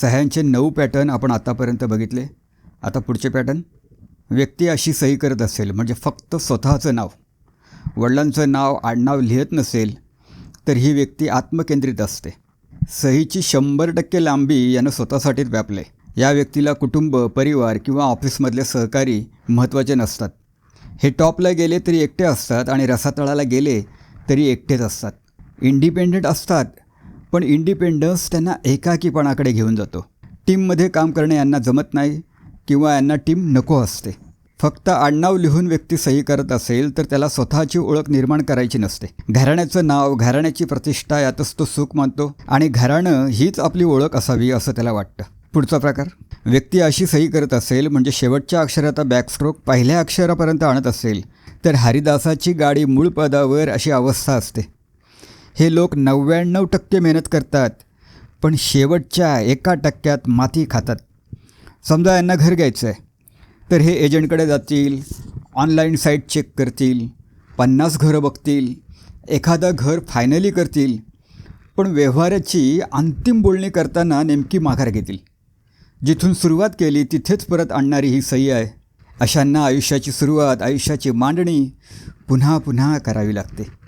सह्यांचे नऊ पॅटर्न आपण आतापर्यंत बघितले. आता पुढचे पॅटर्न. व्यक्ती अशी सही करत असेल म्हणजे फक्त स्वतःचं नाव. वडिलांचं नाव आडनाव लिहित नसेल तर ही व्यक्ती आत्मकेंद्रित असते. सहीची शंभर टक्के लांबी यानं स्वतःसाठीच व्यापले. या व्यक्तीला कुटुंब परिवार किंवा ऑफिसमधले सहकारी महत्त्वाचे नसतात. हे टॉपला गेले तरी एकटे असतात आणि रसातळाला गेले तरी एकटेच असतात. इंडिपेंडेंट असतात पण इंडिपेंडन्स त्यांना एकाकीपणाकडे घेऊन जातो. टीममध्ये काम करणे यांना जमत नाही किंवा यांना टीम नको असते. फक्त आडनाव लिहून व्यक्ती सही करत असेल तर त्याला स्वतःची ओळख निर्माण करायची नसते. घराण्याचं नाव घराण्याची प्रतिष्ठा यातच तो सुख मानतो आणि घराणं हीच आपली ओळख असावी असं त्याला वाटतं. पुढचा प्रकार. व्यक्ती अशी सही करत असेल म्हणजे शेवटच्या अक्षराचा बॅकस्ट्रोक पहिल्या अक्षरापर्यंत आणत असेल तर हरिदासाची गाडी मूळ पदावर अशी अवस्था असते. हे लोक नव्याण्णव टक्के मेहनत करतात पण शेवटच्या एका टक्क्यात माती खातात. समजा यांना घर घ्यायचं आहे तर हे एजंटकडे जातील ऑनलाईन साईट चेक करतील पन्नास घरं बघतील एखादं घर फायनली करतील पण व्यवहाराची अंतिम बोलणी करताना नेमकी माघार घेतील. जिथून सुरुवात केली तिथेच परत आणणारी ही सही आहे. अशांना आयुष्याची सुरुवात आयुष्याची मांडणी पुन्हा पुन्हा करावी लागते.